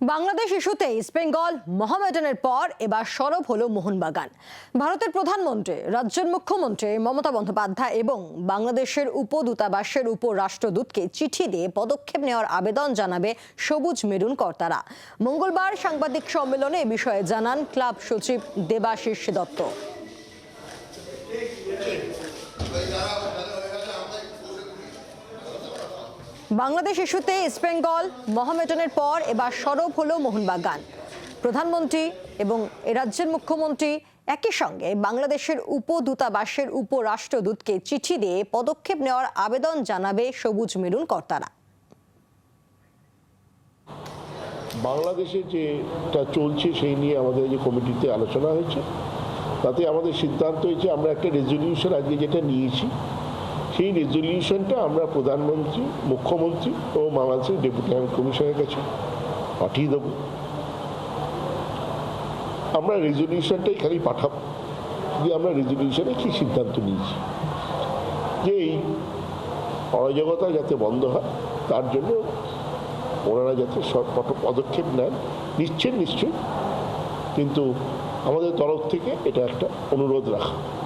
বাংলাদেশ ইস্যুতে ইস্ট বেঙ্গল মহামেডানের পর এবার সরব হল মোহনবাগান। ভারতের প্রধানমন্ত্রী, রাজ্যের মুখ্যমন্ত্রী মমতা বন্দ্যোপাধ্যায় এবং বাংলাদেশের উপদূতাবাসের উপরাষ্ট্রদূতকে চিঠি দিয়ে পদক্ষেপ নেওয়ার আবেদন জানাবে সবুজ মেরুন কর্তারা। মঙ্গলবার সাংবাদিক সম্মেলনে এ বিষয়ে জানান ক্লাব সচিব দেবাশিস দত্ত। বাংলাদেশ ইস্যুতে ইস্টবেঙ্গল মহামেটনের পর এবার সরব হলো মোহনবাগান। প্রধানমন্ত্রী এবং রাজ্যের মুখ্যমন্ত্রী একই সঙ্গে বাংলাদেশের উপদূতাবাসের উপরাষ্ট্রদূতকে চিঠি দিয়ে পদক্ষেপ নেওয়ার আবেদন জানাবে সবুজ মেরুন কর্তারা। বাংলাদেশে যেটা চলছে সেই নিয়ে আমাদের যে কমিটিতে আলোচনা হয়েছে, তাতে আমাদের সিদ্ধান্ত হয়েছে, আমরা একটা রেজলিউশন আজকে যেটা নিয়েছি সেই রেজলিউশনটা আমরা প্রধানমন্ত্রী, মুখ্যমন্ত্রী ও বাংলাদেশের ডেপুটি হাই কমিশনের কাছে পাঠিয়ে দেবো। আমরা রেজলিউশনটাই খালি পাঠাবো। যে আমরা রেজলিউশনে কী সিদ্ধান্ত নিয়েছি। যে এই অরাজকতা যাতে বন্ধ হয়, তার জন্য ওনারা যাতে সব পদক্ষেপ নেন নিশ্চয় নিশ্চয়ই। কিন্তু আমাদের তরফ থেকে এটা একটা অনুরোধ রাখা।